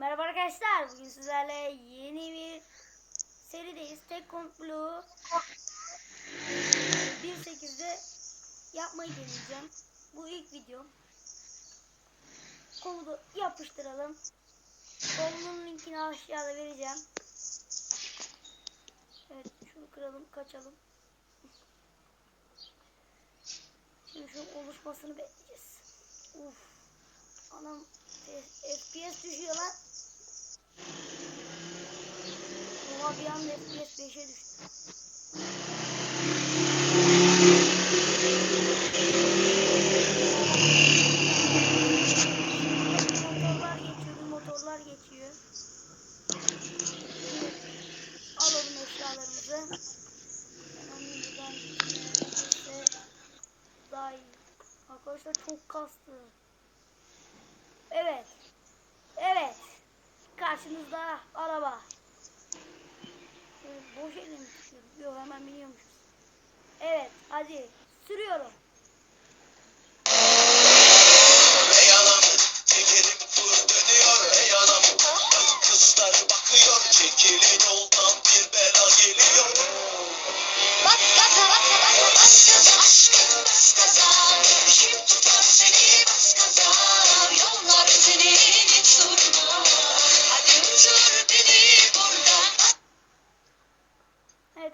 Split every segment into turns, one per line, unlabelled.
Merhaba arkadaşlar. Bugün sizlerle yeni bir serideyiz. Tek Komp Blue 1.8'de yapmayı deneyeceğim. Bu ilk videom. Komudu yapıştıralım. Kolunun linkini aşağıda vereceğim. Evet şunu kıralım kaçalım. Şimdi şunun oluşmasını bekleyeceğiz. Uf. Anam FPS düşüyor lan. Oha bir anda FPS 5'e düştü. Motorlar geçiyor, motorlar geçiyor. Alalım eşyalarımızı. Daha. Arkadaşlar çok kastı. Evet. Evet. Karşınızda araba. Şöyle boş elle mi tutuyorum? Yok hemen biniyormuşuz. Evet hadi sürüyorum.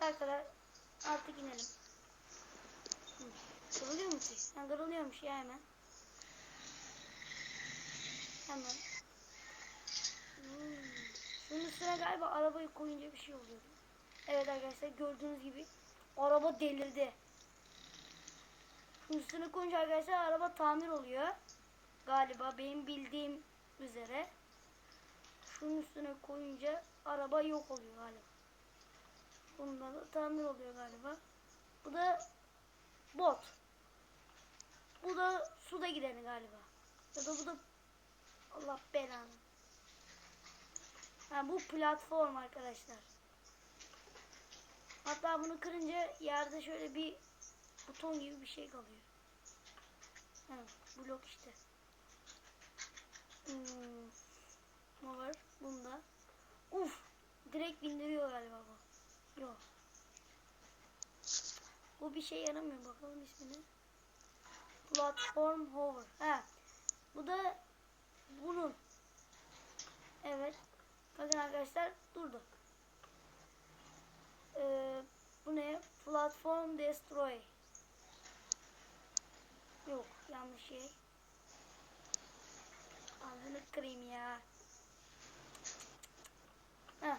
Arkadaşlar artık inelim. Kırılıyor mu ki? Ha, kırılıyormuş ya hemen. Hemen. Hmm. Şunun üstüne galiba arabayı koyunca bir şey oluyor. Evet arkadaşlar gördüğünüz gibi araba delirdi. Şunun üstüne koyunca arkadaşlar araba tamir oluyor. Galiba benim bildiğim üzere. Şunun üstüne koyunca araba yok oluyor galiba. Bunda da tamir oluyor galiba. Bu da bot. Bu da suda gideni galiba. Ya da bu da Allah belanı. Ha, bu platform arkadaşlar. Hatta bunu kırınca yerde şöyle bir buton gibi bir şey kalıyor. Evet, blok işte. Hmm. Ne var bunda? Uf, direkt bindiriyor galiba bu. Yok. Bu bir şey yaramıyor. Bakalım ismini. Platform hover. Ha. Bu da bunun. Evet. Bakın arkadaşlar durdu. Ee, bu ne? Platform destroy. Yok yanlış şey. Ağzını kırayım ya. Ha.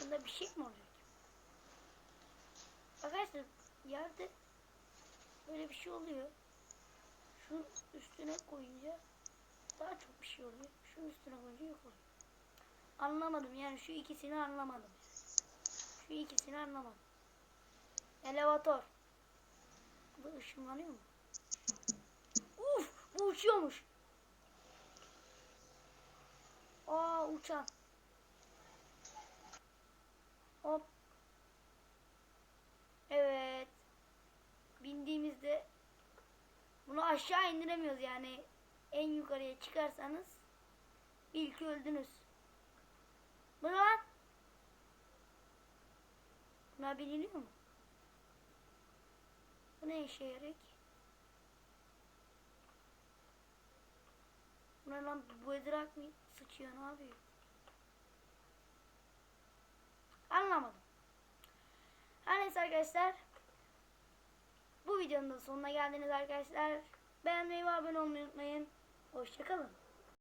Bunda bir şey mi oluyor? Arkadaşlar yerde böyle bir şey oluyor. Şunun üstüne koyunca daha çok bir şey oluyor. Şunun üstüne koyunca yok oluyor. Anlamadım yani şu ikisini anlamadım. Şu ikisini anlamadım. Elevator. Bu ışınlanıyor mu? Uf bu uçuyormuş. Aa uçan. Hop. Evet. Bindiğimizde bunu aşağı indiremiyoruz yani. En yukarıya çıkarsanız bil ki öldünüz. Bu ne lan? Buna biniliyor mu? Bu ne işe yarıyor ki? Bu ne lan? Bu edrak mı sıçıyor ne yapıyor? Anlamadım. Her neyse arkadaşlar. Bu videonun da sonuna geldiniz arkadaşlar. Beğenmeyi ve abone olmayı unutmayın. Hoşçakalın.